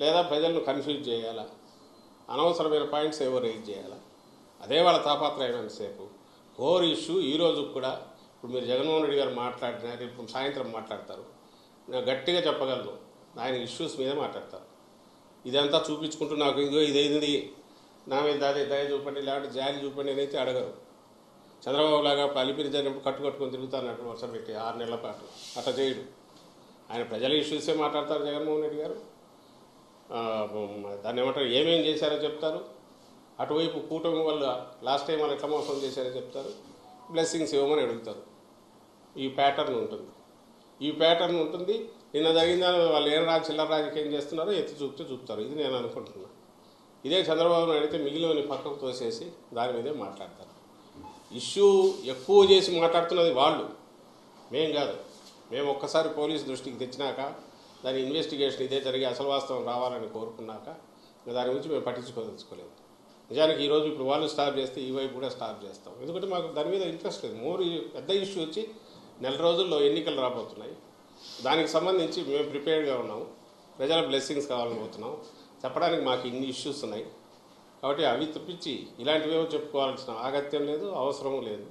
లేదా ప్రజలను కన్ఫ్యూజ్ చేయాలా? అనవసరమైన పాయింట్స్ ఏవో రేజ్ చేయాలా? అదే వాళ్ళ తాపత్రయమైనంతసేపు కోర్ ఇష్యూ ఈ రోజు కూడా ఇప్పుడు మీరు జగన్మోహన్ రెడ్డి గారు మాట్లాడిన రేపు సాయంత్రం మాట్లాడతారు. నేను గట్టిగా చెప్పగలను. ఆయన ఇష్యూస్ మీద మాట్లాడతారు. ఇదంతా చూపించుకుంటూ నాకు ఇదిగో ఇదేంది నా మీద దాది దయ చూపండి లేకపోతే జాలి చూపండి అని అయితే అడగరు. చంద్రబాబు లాగా అలిపిరి జరిగినప్పుడు కట్టు కట్టుకొని తిరుగుతానట్టు వర్షం పెట్టి ఆరు నెలల పాటు. అట్లా చేయడు. ఆయన ప్రజల ఇష్యూసే మాట్లాడతారు జగన్మోహన్ రెడ్డి గారు? దాన్ని ఏమంటారు? ఏమేం చేశారో చెప్తారు. అటువైపు కూటమి వల్ల లాస్ట్ టైం వాళ్ళు ఎట్లా మోసం చేశారో చెప్తారు. బ్లెస్సింగ్స్ ఇవ్వమని అడుగుతారు. ఈ ప్యాటర్న్ ఉంటుంది. ఈ ప్యాటర్న్ ఉంటుంది. నిన్న జరిగిన వాళ్ళు ఏం రాజు చిల్లర రాజకీయం చేస్తున్నారో ఎత్తి చూపితే చూపుతారు. ఇది నేను అనుకుంటున్నా. ఇదే చంద్రబాబు నాయుడు అయితే మిగిలిన పక్కకు తోసేసి దాని మీదే మాట్లాడతారు. ఇష్యూ ఎక్కువ చేసి మాట్లాడుతున్నది వాళ్ళు. మేం కాదు. మేము ఒక్కసారి పోలీసు దృష్టికి తెచ్చినాక దాని ఇన్వెస్టిగేషన్ ఇదే జరిగి అసలు వాస్తవం రావాలని కోరుకున్నాక దాని గురించి మేము పట్టించుకోదలుచుకోలేదు. నిజానికి ఈరోజు ఇప్పుడు వాళ్ళు స్టాప్ చేస్తే ఈ వైపు కూడా స్టాప్ చేస్తాం. ఎందుకంటే మాకు దాని మీద ఇంట్రెస్ట్ లేదు. మోర్ పెద్ద ఇష్యూ వచ్చి నెల రోజుల్లో ఎన్నికలు రాబోతున్నాయి. దానికి సంబంధించి మేము ప్రిపేర్డ్గా ఉన్నాము ప్రజల బ్లెస్సింగ్స్ కావాలని పోతున్నాం చెప్పడానికి మాకు ఇన్ని ఇష్యూస్ ఉన్నాయి. కాబట్టి అవి తప్పించి ఇలాంటివేమో చెప్పుకోవాల్సిన ఆగత్యం లేదు అవసరం లేదు.